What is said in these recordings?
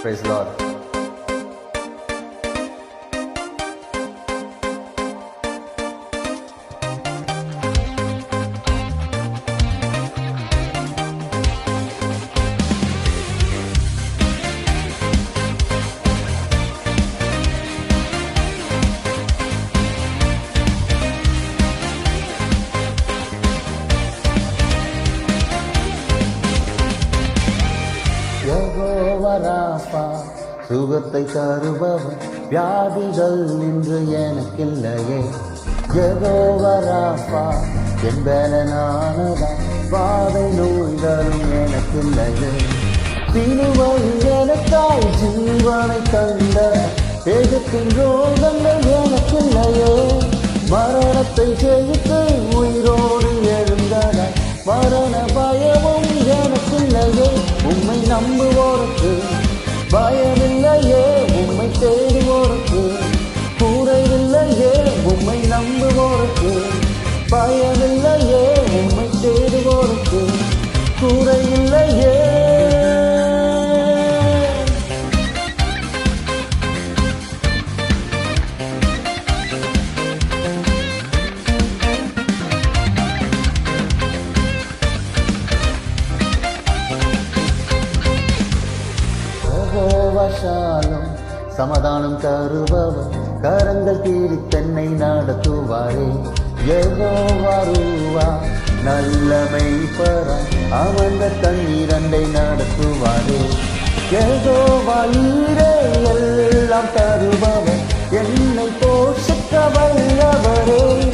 Praise Lord. வராப்பா சுகத்தை தருபவர் வியாதிகள் இன்று எனக்கில்லையே. யகோவராப்பா என்பனானதா பாதை நோய்களும் எனக்கில்லையே. சிலுவையில் எனக்காய் ஜீவனை தந்த எதிர்க்கும் ரோகங்கள் எனக்கில்லையே. மரணத்தை ஜெயித்து உயிரோடு எழுந்தன மரண பயமும் எனக்கில்லையே. உம்மை நம்புவோருக்கு பயமில்லையே உம்மை தேடுவோருக்கு கூரையில்லையே உம்மை நம்புவோருக்கு பயமில்லையே. யெகோவாஷாலும் சமாதானம் தருபவர் கரங்கள் கீறி தன்னை நடத்துவாரே. யெகோவாருவா நல்லமை பெற. அமர்ந்த தண்ணீரண்டை நடத்துவாரே. ஏதோ ஈரே எல்லாம் தருபவர் என்னை போஷிக்க வல்லவரே.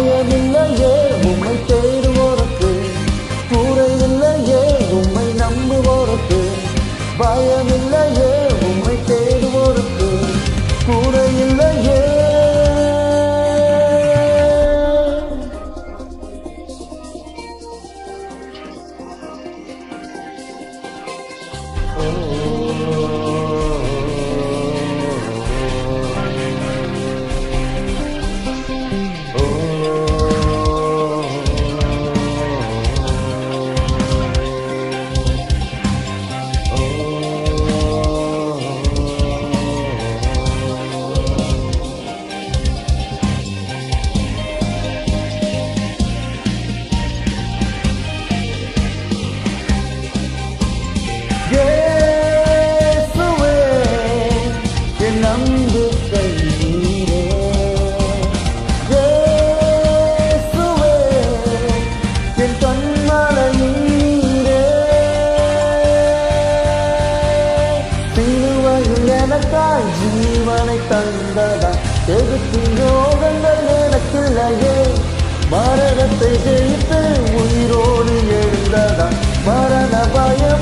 மாயமில்லையே உம்மை தேடுவோருக்கு. கூரையில்லையே உம்மை நம்புவோருக்கு. பயமில்லையே உம்மை தேடுவோருக்கு. கூரையில்லையே. Oh. சிலுவையில் எனக்காய் ஜீவனை தந்ததா? எதுக்கும் யோகங்கள் எனக்குள்ளையே மரணத்தை ஜெயித்து உயிரோடு எழுந்ததா? மரண பயம்